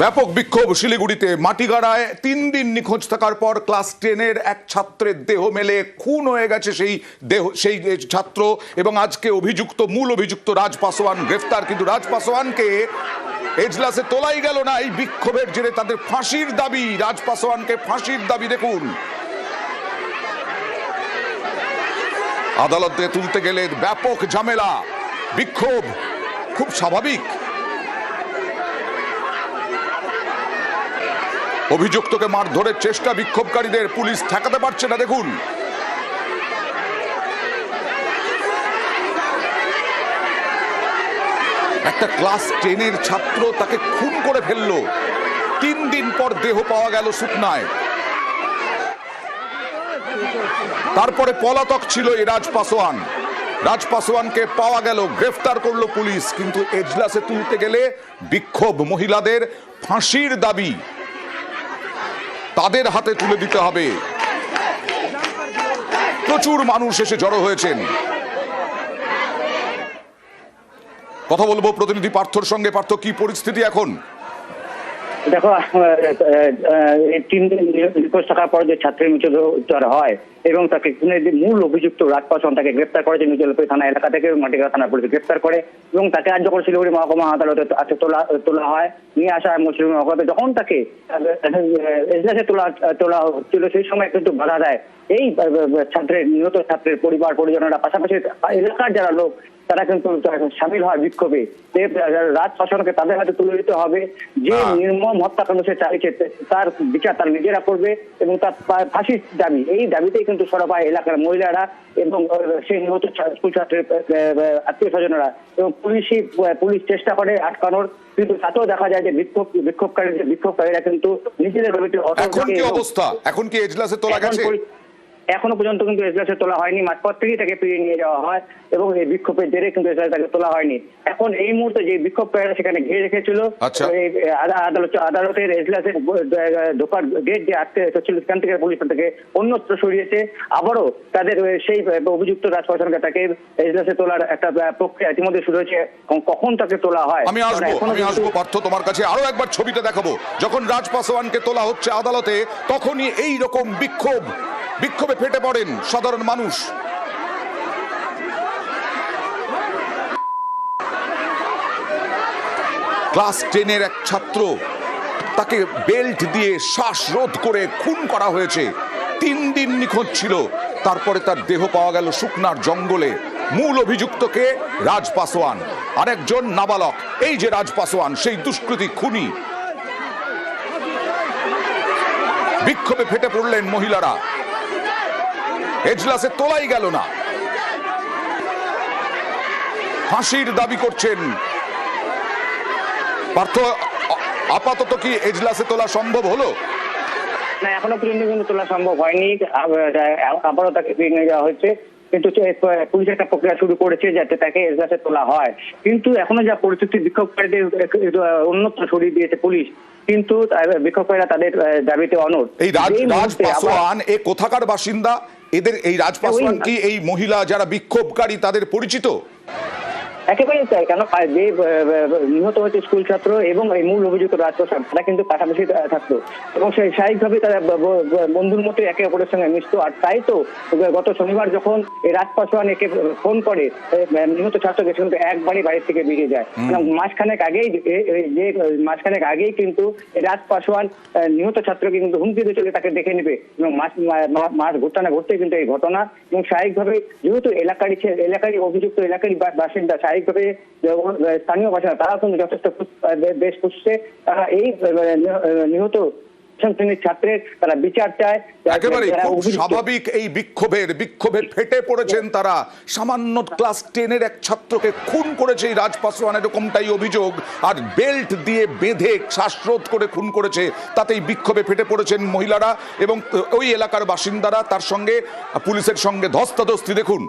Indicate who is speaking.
Speaker 1: ব্যাপক বিক্ষোভ শিলিগুড়িতে। মাটিগাড়ায় তিন দিন নিখোঁজ থাকার পর ক্লাস টেনের এক ছাত্রের দেহ মেলে, খুন হয়ে গেছে সেই দেহ, সেই ছাত্র এবং আজকে অভিযুক্ত, মূল অভিযুক্ত রাজ পাসোয়ান গ্রেফতার। কিন্তু রাজ পাসোয়ানকে এজলাসে তোলাই গেল না এই বিক্ষোভের জেরে তাদের ফাঁসির দাবি। রাজ পাসোয়ানকে ফাঁসির দাবি দেখুন। আদালতে তুলতে গেলে ব্যাপক ঝামেলা। বিক্ষোভ খুব স্বাভাবিক। অভিযুক্তকে মারধরের চেষ্টা বিক্ষোভকারীদের পুলিশ ঠেকাতে পারছে না, দেখুন। একটা ক্লাস টেনের ছাত্র তাকে খুন করে ফেলল। তিন দিন পর দেহ পাওয়া গেল শুকনায়। তারপরে পলাতক ছিল এই রাজ পাসোয়ান। রাজ পাসোয়ানকে পাওয়া গেল, গ্রেফতার করল পুলিশ, কিন্তু এজলাসে তুলতে গেলে বিক্ষোভ মহিলাদের ফাঁসির দাবি। তাদের হাতে তুলে দিতে হবে। প্রচুর মানুষ এসে জড়ো হয়েছেন। কথা বলব প্রতিনিধি পার্থর সঙ্গে। পার্থ, কি পরিস্থিতি এখন?
Speaker 2: দেখো তিন দিন নিখোঁজ থাকার যে ছাত্রের মৃত্যু হয় এবং তাকে মূল অভিযুক্ত রাজপাশন তাকে গ্রেপ্তার করেছে নিজলপুরি থানা এলাকা থেকে মাটিগড়া থানা পুলিশ গ্রেপ্তার করে এবং তাকে আজ যখন শিলিগুড়ি মহকুমা আদালতে তোলা তোলা হয়। নিয়ে আসা হয় মুসলিম মহকুমাতে। যখন তাকে এজলাসে তোলা তোলা ছিল সেই সময় কিন্তু বাধা দেয়। এই ছাত্রের, নিহত ছাত্রের পরিবার, পরিজনেরা পাশাপাশি এলাকার যারা লোক তারা কিন্তু সামিল হয় বিক্ষোভে। রাজ শাসনকে তাদের হাতে তুলে দিতে হবে যে। নির্মম হত্যাকাণ্ড সে চালিয়েছে তার বিচার তার নিজেরা করবে এবং তার ফাঁসির দাবি। এই দাবিতেই কিন্তু সরব এলাকার মহিলারা এবং সেই নিহত স্কুল ছাত্রের আত্মীয় স্বজনেরা এবং পুলিশই পুলিশ চেষ্টা করে আটকানোর। কিন্তু তাতেও দেখা যায় যে বিক্ষোভ বিক্ষোভকারী বিক্ষোভকারীরা কিন্তু নিজেদের
Speaker 1: এখন কি অবস্থা? এখন কি এজলাসে তোলা গেছে?
Speaker 2: এখনও পর্যন্ত কিন্তু এজলাসে তোলা হয়নি মাঝপথ থেকেই তাকে ফিরিয়ে নিয়ে যাওয়া হয় এবং এই বিক্ষোভের জেরে কিন্তু এজলাসে তাকে তোলা হয়নি। এখন এই মুহূর্তে যে বিক্ষোভকারীরা সেখানে ঘিরে রেখেছিল
Speaker 1: আচ্ছা।
Speaker 2: আদালতের এজলাসের ঢোকার গেট যে আটকে ছিল সেখান থেকে পুলিশ তাকে অন্যত্র সরিয়েছে। আবারও তাদের সেই অভিযুক্ত রাজপ্রশাসনকে তাকে এজলাসে তোলার একটা প্রক্রিয়া ইতিমধ্যে শুরু হয়েছে। কখন তাকে তোলা হয়
Speaker 1: আমি আসব আমি আসব পার্থ তোমার কাছে। আরও একবার ছবিটা দেখাবো। যখন রাজ পাসওয়ানকে তোলা হচ্ছে আদালতে তখনই এই রকম বিক্ষোভ বিক্ষোভে ফেটে পড়েন সাধারণ মানুষ। ক্লাস টেনের এক ছাত্র তাকে বেল্ট দিয়ে শ্বাসরোধ করে খুন করা হয়েছে। তিন দিন নিখোঁজ ছিল। তারপরে তার দেহ পাওয়া গেল শুকনার জঙ্গলে। মূল অভিযুক্তকে রাজ পাসওয়ান আরেকজন নাবালক, এই যে রাজ পাসওয়ান সেই দুষ্কৃতী খুনি। বিক্ষোভে ফেটে পড়লেন মহিলারা। এজলাসে তোলাই গেল না। ফাঁসির দাবি করছেন। পার্থ আপাতত কি এজলাসে তোলা সম্ভব হলো?
Speaker 2: না এখনও পর্যন্ত কিন্তু তোলা সম্ভব হয়নি। আবারও তাকে ফিরিয়ে নিয়ে যাওয়া হয়েছে। কিন্তু পুলিশ একটা প্রক্রিয়া শুরু করেছে যাতে তাকে এজলাসে তোলা হয়। কিন্তু এখনও যা পরিস্থিতি বিক্ষোভকারীদের অন্যত্র সরিয়ে দিয়েছে পুলিশ। কিন্তু বিক্ষোভকারীরা তাদের দাবিতে অনড়।
Speaker 1: এই রাজ রাজ পাসওয়ান এ কোথাকার বাসিন্দা? এদের এই রাজ পাসওয়ান কি এই মহিলা যারা বিক্ষোভকারী তাদের পরিচিত?
Speaker 2: একেবারেই তাই কেন? যে নিহত হয়েছে স্কুল ছাত্র এবং এই মূল অভিযুক্ত রাজপ্রসাদ তারা কিন্তু পাশাপাশি থাকতো। এবং সেই স্বাভাবিকভাবে তারা বন্ধুর মতো একে অপরের সঙ্গে মিশতো। আর তাই তো গত শনিবার যখন এই রাজপাসওয়ান একে ফোন করে নিহত ছাত্রকে সে কিন্তু একবারই বাড়ির থেকে বেরিয়ে যায়। এবং মাসখানেক আগেই যে মাসখানেক আগেই কিন্তু এই রাজপাসওয়ান আহ, নিহত ছাত্রকে কিন্তু হুমকি দিয়ে চলে তাকে দেখে নেবে। এবং মাস মাস ঘটনা না ঘটতে কিন্তু এই ঘটনা। এবং স্বাভাবিকভাবে যেহেতু এলাকারই এলাকারই অভিযুক্ত এলাকারই বাসিন্দা স্থানীয় বাসিন্দা তারা কিন্তু যথেষ্ট বেশ খুশছে তারা এই নিহত শ্রেণির ছাত্রের তারা বিচার চায়।
Speaker 1: একেবারে খুব স্বাভাবিক এই বিক্ষোভের বিক্ষোভে ফেটে পড়েছেন তারা। সামান্য ক্লাস টেনের এক ছাত্রকে খুন করেছে এই রাজ পাসওয়ান এরকমটাই অভিযোগ আর বেল্ট দিয়ে বেঁধে শ্বাসরোধ করে খুন করেছে তাতেই বিক্ষোভে ফেটে পড়েছেন মহিলারা এবং ওই এলাকার বাসিন্দারা তার সঙ্গে পুলিশের সঙ্গে ধস্তাধস্তি দেখুন।